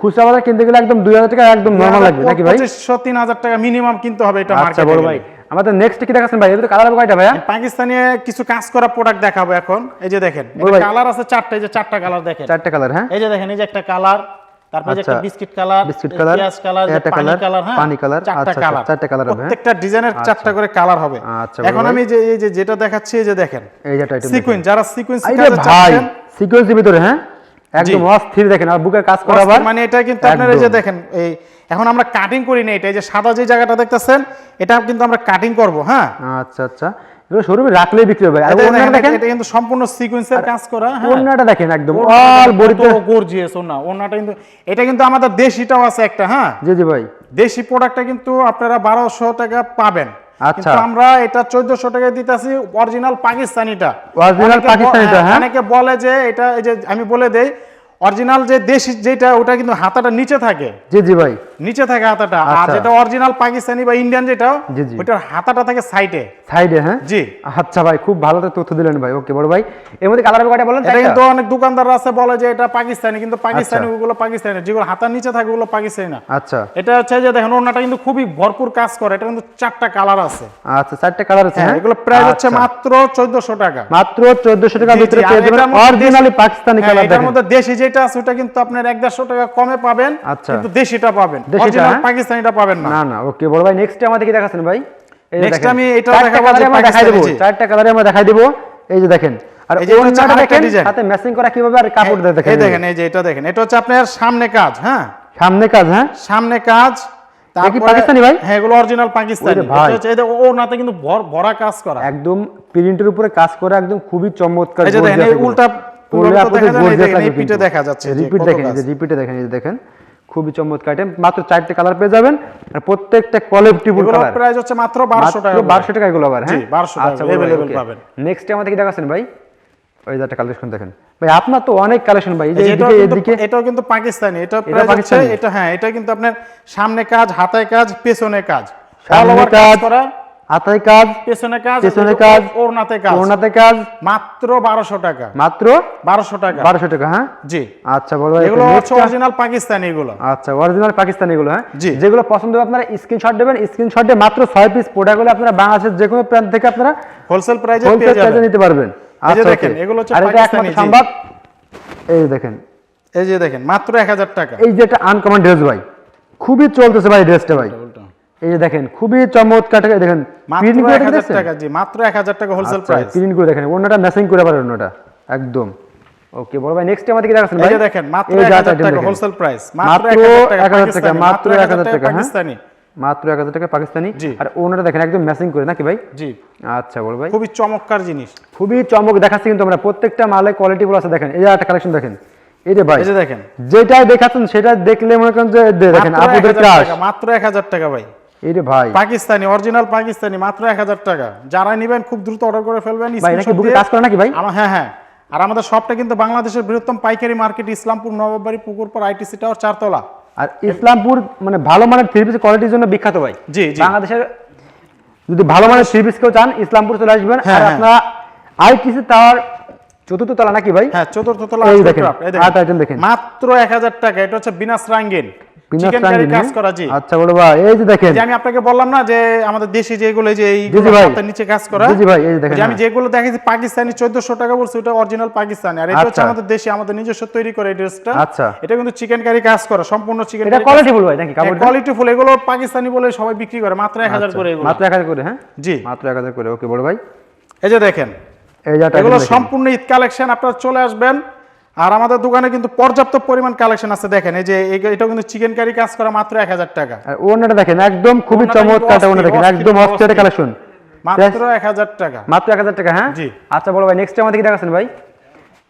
খুচরা বাজার কিনতে গেলে একদম দুই হাজার টাকা একদম নরমাল লাগবে নাকি ভাই? 2500 3000 টাকা মিনিমাম কিনতে হবে এটা আচ্ছা বড় ভাই। আমাদের নেক্সট কি দেখাচ্ছেন ভাই? এটা কালার কয়টা ভাই পাকিস্তানি কিছু কাজ করা প্রোডাক্ট দেখাবো এখন। এই যে দেখেন। কালার আছে চারটা এই যে চারটা কালার দেখেন। চারটা কালার হ্যাঁ? এই যে দেখেন এই যে একটা কালার তারপর একটা বিস্কিট কালার বিস্কিট কালার, পেঁয়াজ কালার পানি কালার, কালার হ্যাঁ পানি কালার, চারটা কালার। চারটা কালার হবে? প্রত্যেকটা ডিজাইনের চারটা করে কালার হবে। এখন আমি যে এই যে যেটা দেখাচ্ছি এই যে দেখেন। এই যে আইটেম সিকোয়েন্স যারা সিকোয়েন্স এই ভাই সিকোয়েন্সের ভিতরে হ্যাঁ? একদম অস্থির দেখেন আর বুকের কাজ করা মানে এটা কিন্তু আপনারা এই যে দেখেন এই এখন আমরা কাটিং করি না এটা এই যে সাদা যে জায়গাটা দেখতেছেন এটা কিন্তু আমরা কাটিং করব হ্যাঁ? আচ্ছা আচ্ছা। শোরুমে রাখলেই বিক্রি হবে। আর ওনাটা দেখেন, এটা কিন্তু সম্পূর্ণ সিকোয়েন্সের কাজ করা হ্যাঁ। ওনাটা দেখেন একদম। অল বডিতে গর্জিয়াস ওড়না ওড়নাটা কিন্তু এটা কিন্তু আমাদের দেশিটাও আছে একটা হ্যাঁ? জি জি ভাই। দেশি প্রোডাক্টটা কিন্তু আপনারা বারোশো টাকা পাবেন। আচ্ছা। কিন্তু আমরা এটা চোদ্দশো টাকা দিতেছি অরিজিনাল পাকিস্তানিটা। অনেকে পাকিস্তানিটা, হ্যাঁ? অনেকে বলে যে এটা এই যে আমি বলে দেই অরিজিনাল যে দেশি যেটা ওটা কিন্তু হাতাটা নিচে থাকে। জি জি ভাই। নিচে থাকে হাতাটা। আর আচ্ছা। যেটা অরিজিনাল পাকিস্তানি বা ইন্ডিয়ান যেটা জি। হাতাটা থাকে সাইডে সাইডে হ্যাঁ? জি। আচ্ছা ভাই খুব ভালো তথ্য দিলেন ভাই। ওকে বড় ভাই। এর মধ্যে কালার কয়টা বলেন? এটা কিন্তু অনেক দোকানদার আছে বলে যে এটা পাকিস্তানি কিন্তু পাকিস্তানি আচ্ছা। ওগুলো পাকিস্তানি। যেগুলো হাতার নিচে থাকে ওগুলো পাকিস্তানি না। আচ্ছা। এটা হচ্ছে যে দেখেন ওড়নাটা কিন্তু খুবই ভরপুর কাজ করে। এটা কিন্তু চারটা কালার আছে। আচ্ছা চারটে কালার আছে হ্যাঁ হ্যাঁ? এগুলো প্রাইস হচ্ছে আচ্ছা। মাত্র চোদ্দশো টাকা। মাত্র 1400 টাকার জি, জি, ভিতরে পেয়ে যাবেন অরিজিনালি পাকিস্তানি হ্যাঁ, কালার এটার দেখেন। মধ্যে দেশি যেটা আছে ওটা কিন্তু আপনার এক দেড়শো টাকা কমে পাবেন আচ্ছা। কিন্তু দেশিটা পাবেন। অরিজিনাল হ্যাঁ? পাকিস্তানিটা পাবেন না। না না ওকে বড় ভাই নেক্সট আমাদের কি দেখাচ্ছেন ভাই? দেখেন। আমি চারটা দেখাবো দেখাই দেবো চারটা কালারে আমরা দেখাই দেবো। এই যে দেখেন আর এটা দেখেন সাথে ম্যাচিং করা কীভাবে আর কাপড় দিয়ে দেখেন। এই দেখেন এই যে এটা দেখেন এটা হচ্ছে আপনার সামনে কাজ হ্যাঁ? সামনে কাজ হ্যাঁ? সামনে কাজ তারপরে- পাকিস্তানি ভাই? হ্যাঁ এগুলো অরিজিনাল পাকিস্তানি। ওরে ভাই। এটা হচ্ছে এই যে ওড়নাতে কিন্তু ভরা কাজ করা। একদম প্রিন্টের উপরে কাজ করে একদম খুবই চমৎকার এই যে দেখেন, উল্টা উল্টা দেখা যায় না, এই দেখেন, এই পিঠে দেখা যাচ্ছে রিপিট দেখেন এই যে রিপিটে দেখেন এই যে দেখেন খুবই চমৎকার। আইটেম মাত্র চারটে কালার পেয়ে যাবেন আর প্রত্যেকটা কালার প্রাইস হচ্ছে মাত্র বারোশো টাকা করে। বারোশো টাকা এগুলো আবার হ্যাঁ? 1200 টাকা, available পাবেন। নেক্সট আমাদের কি দেখাচ্ছেন ভাই? ওই যে একটা কালেকশন দেখেন। ভাই আপনার তো অনেক কালেকশন ভাই এই যে এদিকে এটাও কিন্তু পাকিস্তানি এটা প্রাইস হচ্ছে এটা হ্যাঁ এটা কিন্তু আপনার সামনে কাজ হাতায় কাজ পেছনে কাজ। সামনে over কাজ করা। হাতায় কাজ পেছনে কাজ পেছনে কাজ, ওড়নাতে কাজ। ওড়নাতে কাজ। মাত্র বারোশো টাকা। মাত্র? বারোশো টাকা। বারোশো টাকা হ্যাঁ? জি। আচ্ছা বড় ভাই এগুলো হচ্ছে অরিজিনাল পাকিস্তানি এগুলো। আচ্ছা অরিজিনাল পাকিস্তানি এগুলো হ্যাঁ? জি। যেগুলো পছন্দ হবে আপনারা স্ক্রিনশট দেবেন। স্ক্রিনশট দিয়ে মাত্র ছয় পিস প্রোডাক্টগুলো আপনারা বাংলাদেশের যে কোনো প্রান্ত থেকে আপনারা হোলসেল প্রাইসে হোলসেল প্রাইসে নিতে পারবেন। আচ্ছা দেখেন, এগুলো হচ্ছে পাকিস্তানি, সম্ভব এই যে দেখেন। এই যে দেখেন মাত্র এক হাজার টাকা। এই যে আনকমন ড্রেস ভাই। খুবই চলতেছে ভাই ড্রেসটা ভাই। এই যে দেখেন খুবই চমৎকার টাকা দেখেন প্রিন্ট করে হাজার টাকা জি মাত্র এক হাজার টাকা হোলসেল প্রাইস প্রিন্ট করে দেখেন অন্যটা ম্যাচিং করে পারেন অন্যটা একদম। ওকে বড় ভাই নেক্সট আমাদের কি দেখাচ্ছেন এই ভাই। যে দেখেন মাত্র এই এক যে হাজার item টাকা হোলসেল প্রাইস মাত্র এক হাজার টাকা মাত্র এক হাজার টাকা হ্যাঁ? পাকিস্তানি। মাত্র এক হাজার টাকা পাকিস্তানি। আর ওনাটা দেখেন একদম ম্যাচিং করে নাকি ভাই? জি। আচ্ছা বল ভাই। খুবই চমৎকার জিনিস। খুবই চমক দেখাচ্ছি কিন্তু আমরা প্রত্যেকটা মালে কোয়ালিটি গুলো আছে দেখেন এই যে একটা কালেকশন দেখেন। এই যে ভাই এই যে দেখেন। যেটা দেখাচ্ছেন সেটা দেখলে মনে করেন যে দেখেন মাত্র 1000 কাজ মাত্র এক হাজার টাকা ভাই। এই ভাই। পাকিস্তানি অরিজিনাল পাকিস্তানি মাত্র এক হাজার টাকা। যারা নিবেন খুব দ্রুত অর্ডার করে ফেলবেন কাজ করে নাকি ভাই? হ্যাঁ হ্যাঁ। আর আমাদের শপটা কিন্তু বাংলাদেশের বৃহত্তম পাইকারি মার্কেট ইসলামপুর পুকুরপাড় আইটিসি টাওয়ার চারতলা। আর ইসলামপুর মানে ভালো মানের থ্রি পিস কোয়ালিটির জন্য বিখ্যাত ভাই। জি, জি। বাংলাদেশের যদি ভালো মানের থ্রি পিস কেউ চান ইসলামপুর চলে আসবেন। হ্যাঁ, আর। আপনারা আইটিসি টাওয়ার চতুর্থ তলা নাকি ভাই? হ্যাঁ চতুর্থ তলা এই আট দেখেন। মাত্র এক হাজার টাকা এটা হচ্ছে বিনাস রাঙ্গিন। বিনা চিকেন কারি স্ট্যান্ডিং, কাজ হ্যাঁ? করা জি। আচ্ছা বলো ভাই এই যে দেখেন। যে আমি আপনাকে বললাম না যে আমাদের দেশি যেগুলো যে এই জি, জি ভাই। হাতের নিচে কাজ করা জি, জি ভাই, এই দেখেন, আমি হ্যাঁ। যেগুলো দেখেছি পাকিস্তানি চোদ্দশো টাকা বলছি ওটা অরিজিনাল পাকিস্তানি। আর এটা হচ্ছে আচ্ছা। আমাদের দেশি আমাদের নিজস্ব তৈরি করে ড্রেসটা। আচ্ছা। এটা কিন্তু চিকেন কারি কাজ করা সম্পূর্ণ চিকেন এটা কোয়ালিটি ফুল ভাই নাকি কাপড় কোয়ালিটি ফুল এগুলো পাকিস্তানি বলে সবাই বিক্রি করে মাত্র এক হাজার করে এগুলো। মাত্র এক হাজার করে হ্যাঁ? জি। মাত্র এক হাজার করে ওকে বড় ভাই। এই যে দেখেন এগুলো সম্পূর্ণ ঈদ কালেকশন আপনারা চলে আসবেন। আর আমাদের দোকানে কিন্তু পর্যাপ্ত পরিমাণ কালেকশন আছে দেখেন এই যে এটা কিন্তু চিকেন কারি কাজ করা মাত্র এক হাজার টাকা। ওনাটা দেখেন একদম খুবই চমৎকার দেখেন একদম। কালেকশন মাত্র এক হাজার টাকা। মাত্র এক হাজার টাকা হ্যাঁ? জি। আচ্ছা বড় ভাই নেক্সট আমাদের কি দেখাচ্ছেন ভাই।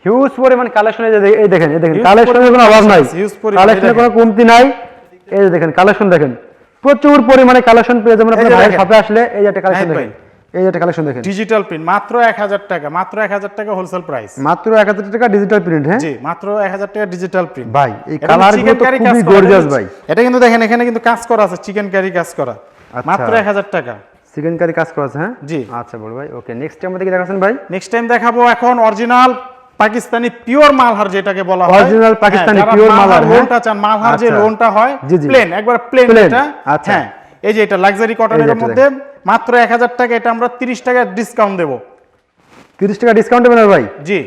হিউজ পরিমাণ কালেকশন এই দেখেন এই দেখেন কালেকশনের কোনো অভাব নাই। কালেকশনের কোনো কমতি নাই। এই দেখেন কালেকশন দেখেন। প্রচুর পরিমাণে কালেকশন পেয়ে যাবেন আপনার ভাইয়ের। শপে আসলে এই একটা কালেকশন দেখেন। এই একটা কালেকশন দেখেন ডিজিটাল প্রিন্ট মাত্র এক হাজার টাকা মাত্র এক হাজার টাকা হোলসেল প্রাইস মাত্র এক হাজার টাকা ডিজিটাল প্রিন্ট হ্যাঁ জি মাত্র এক হাজার টাকা ডিজিটাল প্রিন্ট ভাই এই কালারগুলো তো খুবই গর্জিয়াস ভাই এটা কিন্তু দেখেন এখানে কিন্তু কাজ করা আছে চিকেন কারি কাজ করা আচ্ছা। মাত্র এক হাজার টাকা চিকেন কারি কাজ করা আছে হ্যাঁ জি। আচ্ছা বড় ভাই ওকে নেক্সট আমাদের কি দেখাচ্ছেন ভাই নেক্সট টাইম দেখাবো এখন অরিজিনাল পাকিস্তানি পিওর মালহার যেটাকে বলা হয় Original পাকিস্তানি হ্যাঁ, pure মালহার, হ্যাঁ? লোনটা চান মালহার যে আচ্ছা। লোনটা হয় জি, জি। প্লেন একবার প্লেন এটা আচ্ছা। হ্যাঁ এই যে এটা লাক্সারি কটনের মধ্যে মাত্র এক হাজার টাকা এটা আমরা তিরিশ টাকা ডিসকাউন্ট দেবো। তিরিশ টাকা ডিসকাউন্ট দেবেন ভাই? জি।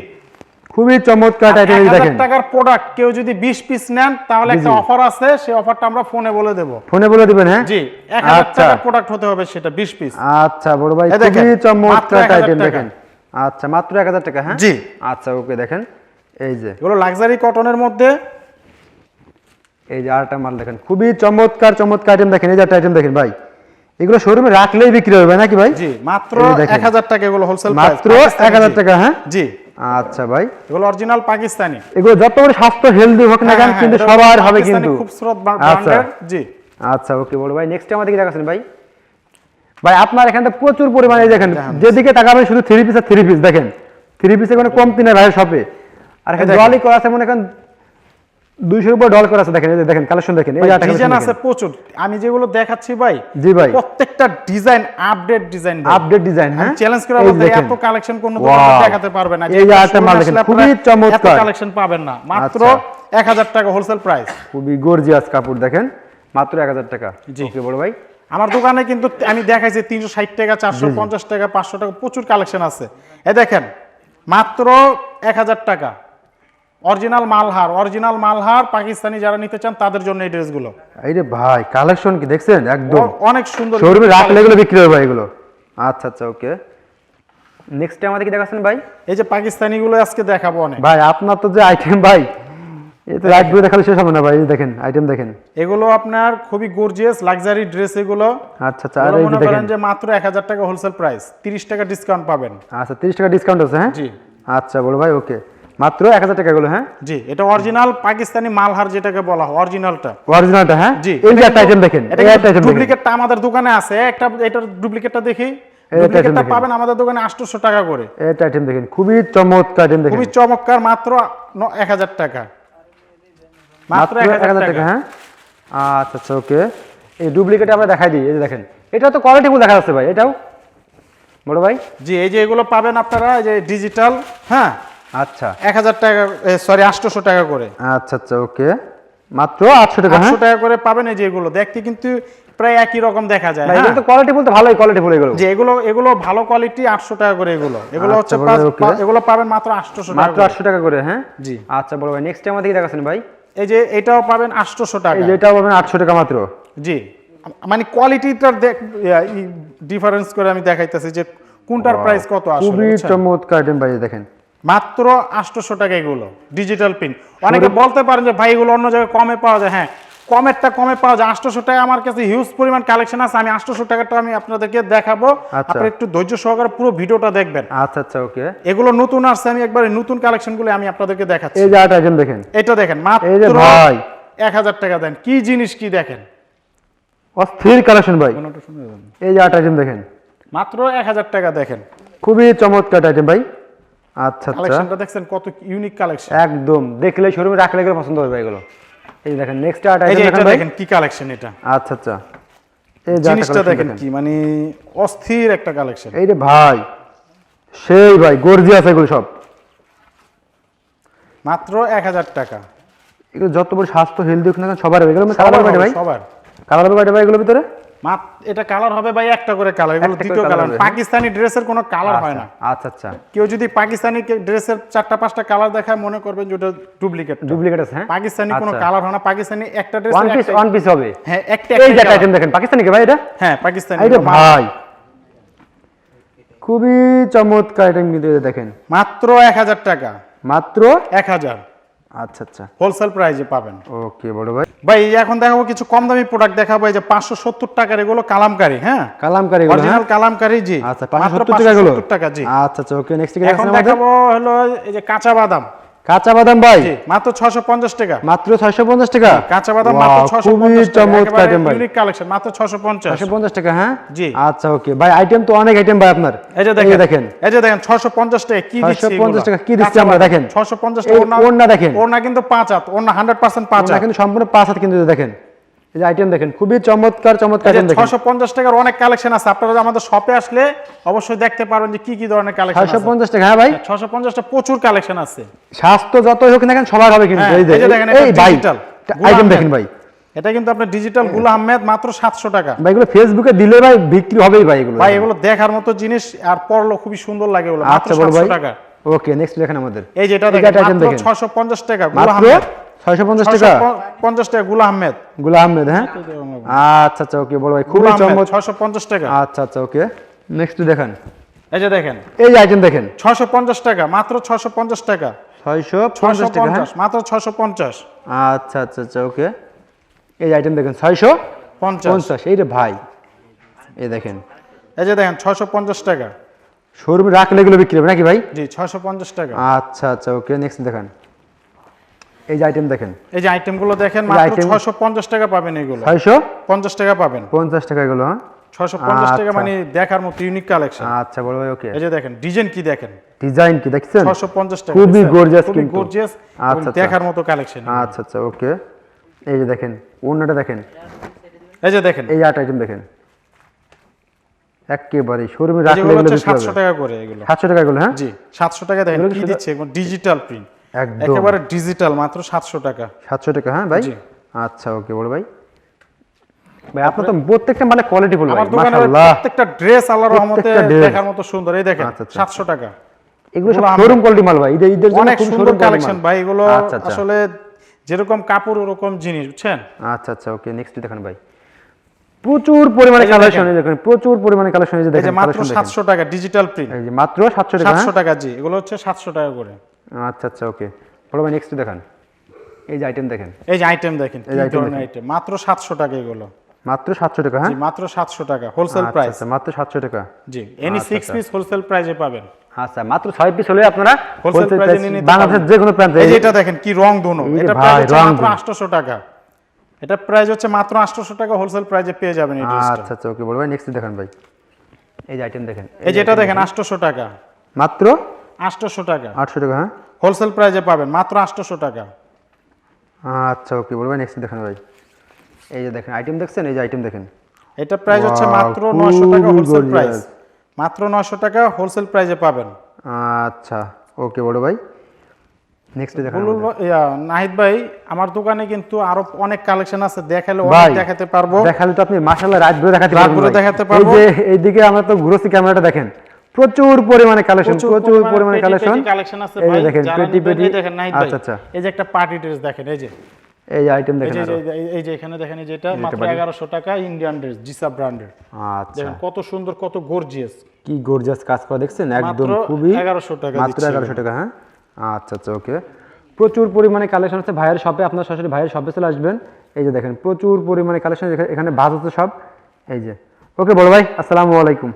খুবই চমৎকার দেখেন। টাকার প্রোডাক্ট কেউ যদি বিশ পিস নেন তাহলে একটা অফার আছে সেই অফারটা আমরা ফোনে বলে দেবো। ফোনে বলে দিবেন হ্যাঁ? জি এক হাজার আচ্ছা। টাকার প্রোডাক্ট হতে হবে সেটা বিশ পিস আচ্ছা বড় ভাই খুবই চমৎকার 1000 টাকা। দেখেন। আচ্ছা মাত্র এক হাজার টাকা হ্যাঁ? জি। আচ্ছা ওকে দেখেন। এই যে। এগুলো লাক্সারি কটনের মধ্যে। এই যে আরেকটা মাল দেখেন। খুবই চমৎকার চমৎকার আইটেম দেখেন। এই যে একটা আইটেম দেখেন ভাই। এগুলো শোরুমে রাখলেই বিক্রি হবে নাকি ভাই? জি মাত্র এই যে দেখেন। এক হাজার টাকা এগুলো হোলসেল মাত্র এক হাজার টাকা হ্যাঁ? জি। আচ্ছা ভাই। এগুলো অরিজিনাল পাকিস্তানি। এগুলো যত বড় স্বাস্থ্য হেলদি হোক না হ্যাঁ, কেন হ্যাঁ, কিন্তু সবার হবে কিন্তু। খুবসুরত আচ্ছা। ব্র্যান্ডের জি। আচ্ছা ওকে বড় ভাই নেক্সট আমাদের কি দেখাচ্ছেন ভাই। ভাই আপনার এখানে তো প্রচুর পরিমাণে দেখেন যেদিকে তাকাবেন শুধু থ্রি পিস আর থ্রি পিস দেখেন। থ্রি পিসে কোনো কমতি নেই ভাই শপে আর এখানে। ডলই করা আছে মনে করেন দুইশোর উপর ডল করা আছে দেখেন এই যে দেখেন কালেকশন দেখেন এই ডিজাইন আছে প্রচুর। আমি যেগুলো দেখাচ্ছি ভাই জি ভাই। প্রত্যেকটা design update design update design হ্যাঁ? চ্যালেঞ্জ করে বলতে এত কালেকশন কোন দোকানে দেখাতে পারবে না। এই যে আরেকটা মাল দেখেন, খুবই চমৎকার। কালেকশন পাবেন না। মাত্র আচ্ছা। এক হাজার টাকা হোলসেল প্রাইস খুবই গর্জিয়াস কাপড় দেখেন। মাত্র এক হাজার টাকা। জি। ওকে বড় ভাই। আমার দোকানে কিন্তু আমি দেখাইছি তিনশো ষাট টাকা চারশো পঞ্চাশ টাকা পাঁচশো টাকা প্রচুর কালেকশন আছে। এ দেখেন মাত্র এক হাজার টাকা। অরিজিনাল মালহার অরিজিনাল মালহার পাকিস্তানি যারা নিতে চান তাদের জন্য এই ড্রেসগুলো। এই রে ভাই কালেকশন কি দেখছেন? একদম। অনেক সুন্দর শোরুমে রাখলে এগুলো বিক্রি হবে ভাই এগুলো। আচ্ছা আচ্ছা ওকে। নেক্সট টাইম আমাদের কি দেখাচ্ছেন ভাই? এই যে পাকিস্তানি গুলো আজকে দেখাবো অনেক। ভাই আপনার তো যে আইটেম ভাই এই তো রাইট দেখালে শেষ হবে না ভাই দেখেন আইটেম দেখেন। এগুলো আপনার খুবই গর্জিয়াস লাক্সারি ড্রেস এগুলো। আচ্ছা আচ্ছা আর এই যে দেখেন। যে মাত্র এক হাজার টাকা হোলসেল প্রাইস তিরিশ টাকা ডিসকাউন্ট পাবেন। আচ্ছা তিরিশ টাকা ডিসকাউন্ট আছে হ্যাঁ? জি। আচ্ছা বলো ভাই ওকে। মাত্র এক হাজার টাকা এগুলো হ্যাঁ? জি এটা অরিজিনাল পাকিস্তানি মালহার যেটাকে বলা হয় অরিজিনালটা অরিজিনালটা হ্যাঁ? জি এই এটা আইটেম দেখেন। ডুপ্লিকেটটা আমাদের দোকানে আছে একটা এটার ডুপ্লিকেটটা দেখি। ডুপ্লিকেটটা পাবেন আমাদের দোকানে আটশোশো টাকা করে। এটা আইটেম দেখেন খুবই চমৎকার আইটেম দেখেন। খুবই চমৎকার মাত্র এক হাজার টাকা। মাত্র এক হাজার টাকা। হ্যাঁ? আচ্ছা আচ্ছা ওকে। এই ডুপ্লিকেট আমরা দেখাই দিই এই যে দেখেন। এটা তো কোয়ালিটি ফুল দেখা যাচ্ছে ভাই এটাও? বড় ভাই? জি এই যে এগুলো পাবেন আপনারা এই যে ডিজিটাল হ্যাঁ? আচ্ছা। এক হাজার টাকা সরি আটশোশো টাকা করে। আচ্ছা আচ্ছা ওকে। মাত্র আটশো টাকা হ্যাঁ? আটশো টাকা করে পাবেন এই যে এগুলো। দেখতে কিন্তু প্রায় একই রকম দেখা যায় হ্যাঁ? এগুলো তো কোয়ালিটি বলতে ভালোই কোয়ালিটি ফুল এগুলো। যে এগুলো এগুলো ভালো কোয়ালিটি আটশো টাকা করে এগুলো। এগুলো হচ্ছে আচ্ছা. পা- এগুলো পাবেন মাত্র টাকা মাত্র করে। আটশো টাকা করে হ্যাঁ? জি। আচ্ছা বড় ভাই নেক্সট টাইম আমাদের কি দেখাচ্ছেন ভাই? এই যে এটাও পাবেন আটশোশো টাকা। এই যেটাও পাবেন আটশো টাকা মাত্র। জি। মানে কোয়ালিটিটার ডিফারেন্স করে আমি দেখাইতেছি যে কোনটার প্রাইস কত আসলে খুবই চমৎকার আইটেম ভাই দেখেন। মাত্র আটশোশো টাকা এগুলো ডিজিটাল পিন অনেকে বলতে পারেন যে ভাই এগুলো অন্য জায়গায় কমে পাওয়া যায়। হ্যাঁ কমেরটা কমে পাওয়া যায়। আটশোশো টাকা আমার কাছে হিউজ পরিমাণ কালেকশন আছে। আমি আটশোশো টাকাটা আমি আপনাদেরকে দেখাবো। আচ্ছা। আপনি একটু ধৈর্য সহকারে পুরো ভিডিওটা দেখবেন। আচ্ছা আচ্ছা ওকে। এগুলো নতুন আসছে। আমি একবার নতুন কালেকশনগুলো আমি আপনাদেরকে দেখাচ্ছি। এই যে আইটেম দেখেন। এটা দেখেন মাত্র ভাই। এক হাজার টাকা দেন। কি জিনিস কি দেখেন? অস্থির কালেকশন ভাই। এই যে আট আইটেম দেখেন। মাত্র এক হাজার টাকা দেখেন। খুবই চমৎকার আইটেম ভাই। আচ্ছা আচ্ছা। কালেকশনটা দেখছেন কত ইউনিক কালেকশন একদম দেখলে শোরুমে রাখলে এগুলো পছন্দ হবে এগুলো। এই দেখেন নেক্সট আইটেম দেখেন দেখেন কি কালেকশন এটা। আচ্ছা আচ্ছা। এই জিনিসটা দেখেন কি মানে অস্থির একটা কালেকশন এই রে ভাই সেই ভাই গর্জি আছে এগুলো সব। মাত্র এক হাজার টাকা। এগুলো যত বড় স্বাস্থ্য হেলদি হোক না সবার এগুলো সবার ভাই? সবার। কালার হবে ভাই এগুলোর ভিতরে? এটা কালার হবে ভাই একটা করে কালার এগুলো দ্বিতীয় কালার পাকিস্তানি ড্রেসের কোনো কালার হয় না। আচ্ছা আচ্ছা। কেউ যদি পাকিস্তানি ড্রেসের চারটা পাঁচটা কালার দেখায় মনে করবেন যে ওটা ডুপ্লিকেট ডুপ্লিকেট আছে হ্যাঁ? পাকিস্তানি কোনো আচ্ছা। কালার হয় না। পাকিস্তানি একটা dress one piece one piece হবে। হ্যাঁ একটা এই যে একটা আইটেম দেখেন পাকিস্তানি কি ভাই এটা? হ্যাঁ পাকিস্তানি। ভাই। খুবই চমৎকার আইটেম কিন্তু দেখেন। মাত্র এক হাজার টাকা। মাত্র এক হাজার। আচ্ছা আচ্ছা। হোলসেল প্রাইজে পাবেন। ওকে বড় ভাই। ভাই এখন দেখাবো কিছু কম দামি প্রোডাক্ট দেখাবো এই যে পাঁচশো সত্তর টাকার এগুলো কালামকারি হ্যাঁ? কালামকারি এগুলো হ্যাঁ? অরিজিনাল কালামকারি জি। আচ্ছা মাত্র 570 টাকা এগুলো। 570 টাকা জি। আচ্ছা আচ্ছা ওকে নেক্সট কি এখন দেখাবো হলো এই যে কাঁচা বাদাম। কাঁচা বাদাম ভাই? মাত্র ছশো পঞ্চাশ টাকা। মাত্র 650 টাকা? কাঁচা বাদাম মাত্র ছশো খুবই পঞ্চাশ টাকা ভাই। ইউনিক কালেকশন মাত্র ছশো পঞ্চাশ। 650 টাকা হ্যাঁ? জি। আচ্ছা ওকে। ভাই আইটেম তো অনেক আইটেম ভাই আপনার। এই যে দেখেন এই যে দেখেন ছশো পঞ্চাশ টাকা কি দিচ্ছি 650 টাকা কি দিচ্ছি আমরা? দেখেন। ছশো পঞ্চাশ ওনা টাকা ওড়না দেখেন। ওনা কিন্তু পাঁচ হাত ওনা হান্ড্রেড পার্সেন্ট পাঁচ ওটা হাত। কিন্তু সম্পূর্ণ পাঁচ হাত কিন্তু দেখেন। এই যে আইটেম দেখেন খুবই চমৎকার চমৎকার ছশো পঞ্চাশ টাকার অনেক কালেকশন আছে। আপনারা আমাদের শপে আসলে অবশ্যই দেখতে পারবেন যে কি কি ধরনের কালেকশন আছে। 650 টাকা হ্যাঁ ভাই। ছশো পঞ্চাশটা প্রচুর কালেকশন আছে। স্বাস্থ্য যতই হোক না কেন সবার হবে কিন্তু। হ্যাঁ, এই যে দেখেন, digital। আইটেম দেখেন ভাই। এটা কিন্তু আপনার ডিজিটালগুলা আহমেদ মাত্র সাতশো টাকা। ভাই এগুলো ফেসবুকে দিলে ভাই বিক্রি হবেই ভাই এগুলো। ভাই এগুলো দেখার মতো জিনিস আর পড়ল খুবই সুন্দর লাগে মাত্র আচ্ছা ভাই। সাতশো টাকা। ওকে নেক্সট দেখেন আমাদের। এই যে এটা দেখেন মাত্র। ছশো পঞ্চাশ টাকা গুলা মাত্র আহমেদ 650 টাকা? পঞ্চাশ টাকা গুলা আহমেদ। গুলা আহমেদ হ্যাঁ? আচ্ছা আচ্ছা ওকে ভাই খুবই গুলা আহমেদ পঞ্চাশ টাকা। আচ্ছা আচ্ছা ওকে। নেক্সট দেখেন। এই যে দেখেন। এই যে আইটেম দেখেন। ছশো পঞ্চাশ টাকা মাত্র ছশো পঞ্চাশ টাকা। 650 ছশো টাকা হ্যাঁ? পঞ্চাশ মাত্র ছশো পঞ্চাশ। আচ্ছা আচ্ছা আচ্ছা ওকে। এই আইটেম দেখেন 650 পঞ্চাশ। এই রে ভাই এই দেখেন। এই যে দেখেন ছয়শো পঞ্চাশ টাকা। শোরুমে রাখলে এগুলো বিক্রি হবে নাকি ভাই? জি ছয়শো পঞ্চাশ টাকা। আচ্ছা আচ্ছা ওকে নেক্সট দেখান। এই যে আইটেম দেখেন। এই যে আইটেমগুলো দেখেন মাত্র item- ছয়শো পঞ্চাশ টাকা পাবেন এগুলো। ছয়শো? পঞ্চাশ টাকা পাবেন। পঞ্চাশ টাকা এগুলো হ্যাঁ? ছয়শো পঞ্চাশ টাকা আচ্ছা। মানে দেখার মতো ইউনিক কালেকশন আচ্ছা বড় ভাই ওকে এই যে দেখেন ডিজাইন কি দেখেন? ডিজাইন কি দেখছেন? ছয়শো পঞ্চাশ টাকা খুবই gorgeous খুবই এবং আচ্ছা, আচ্ছা। দেখার মতো কালেকশন আচ্ছা আচ্ছা ওকে এই যে দেখেন অন্যটা দেখেন। এই যে দেখেন। এই আট আইটেম দেখেন। একেবারে শোরুমে রাখলে যেগুলো এগুলো হচ্ছে বিক্রি সাতশো হবে টাকা করে এগুলো। সাতশো টাকা এগুলো হ্যাঁ? জি সাতশো টাকা দেখেন কি দিচ্ছে? ডিজিটাল প্রিন্ট একেবারে ডিজিটাল মাত্র সাতশো টাকা। সাতশো টাকা হ্যাঁ ভাই? আচ্ছা ওকে বড় ভাই। ভাই আপনার তো প্রত্যেকটা মানে কোয়ালিটি আমার প্রত্যেকটা ড্রেস আল্লাহর রহমতে দেখার মতো সুন্দর এই দেখেন আচ্ছা, আচ্ছা। সাতশো টাকা। এগুলো সব শোরুম কোয়ালিটি মাল ভাই ঈদের ঈদের জন্য অনেক সুন্দর কালেকশন ভাই এগুলো আচ্ছা আচ্ছা। আসলে যেরকম কাপড় ওরকম জিনিস বুঝছেন? আচ্ছা আচ্ছা ওকে নেক্সট দেখান ভাই। প্রচুর পরিমাণে কালেকশন দেখেন। এই দেখেন প্রচুর পরিমাণে কালেকশন এই যে দেখেন মাত্র কালেকশন দেখেন। সাতশো টাকা ডিজিটাল প্রিন্ট এই যে মাত্র সাতশো টাকা সাতশো হ্যাঁ? টাকা জি এগুলো হচ্ছে সাতশো টাকা করে। আচ্ছা আচ্ছা ওকে বড় ভাই নেক্সট দেখান। এই যে আইটেম দেখেন। এই যে আইটেম দেখেন এই ধরনের আইটেম মাত্র সাতশো টাকা এগুলো। মাত্র সাতশো টাকা হ্যাঁ? জি মাত্র সাতশো টাকা হোলসেল আচ্ছা, প্রাইস আচ্ছা, মাত্র সাতশো টাকা। জি এনি আচ্ছা, সিক্স আচ্ছা। পিস হোলসেল প্রাইসে পাবেন। আচ্ছা মাত্র ছয় পিস হলে আপনারা হোলসেল প্রাইসে নিয়ে নিতে বাংলাদেশের যে কোনো প্রান্তে এই যে এটা দেখেন কি রং ধনু। এটা প্রাইস হচ্ছে মাত্র। 800 টাকা। এটা প্রাইস হচ্ছে মাত্র 800 টাকা হোলসেল প্রাইসে পেয়ে যাবেন এই ড্রেসটা আচ্ছা আচ্ছা ওকে বড় ভাই নেক্সট দেখান ভাই। এই যে আইটেম দেখেন। এই যে এটা দেখেন 800 টাকা। মাত্র 800 টাকা। আটশো টাকা হ্যাঁ? হোলসেল প্রাইসে পাবেন মাত্র 800 টাকা। আচ্ছা ওকে ভাই নেক্সট দেখান ভাই। এই যে দেখেন আইটেম দেখছেন? এই যে আইটেম দেখেন। এটা প্রাইস হচ্ছে মাত্র 900 টাকা হোলসেল। প্রাইস মাত্র 900 টাকা হোলসেল প্রাইসে পাবেন। আচ্ছা ওকে বড় ভাই। নেক্সট দেখান নাহিদ ভাই আমার দোকানে কিন্তু আরও অনেক কালেকশন আছে দেখালে অনেক দেখাতে পারব। দেখালে তো আপনি মাশাআল্লাহ রাত ভরে দেখাতে ভরে দেখাতে এই পারব। যে এইদিকে আমরা তো ঘুরছি ক্যামেরাটা দেখেন। প্রচুর পরিমাণে কালেকশন প্রচুর পরিমাণে কালেকশন কালেকশন আছে ভাই দেখেন পেটি পেটি। দেখেন ভাই আচ্ছা আচ্ছা। এই যে একটা পার্টি ড্রেস দেখেন এই যে। এই যে আইটেম দেখেন এই যে- এই যে এখানে দেখেন এই যে এটা মাত্র বাড়ি। এগারোশো টাকা ইন্ডিয়ান ড্রেস জিসা ব্র্যান্ডের আচ্ছা। দেখেন কত সুন্দর কত গর্জিয়াস কি গর্জিয়াস কাজ করা দেখছেন? একদম মাত্র খুবই 1100 টাকা মাত্র দিচ্ছি। এগারোশো টাকা হ্যাঁ? আচ্ছা আচ্ছা ওকে প্রচুর পরিমাণে কালেকশন আছে ভাইয়ের শপে আপনার সরাসরি ভাইয়ের শপে চলে আসবেন। এই যে দেখেন প্রচুর পরিমাণে কালেকশন এখানে বাজ হচ্ছে সব। এই যে। ওকে বড় ভাই আসসালামু আলাইকুম।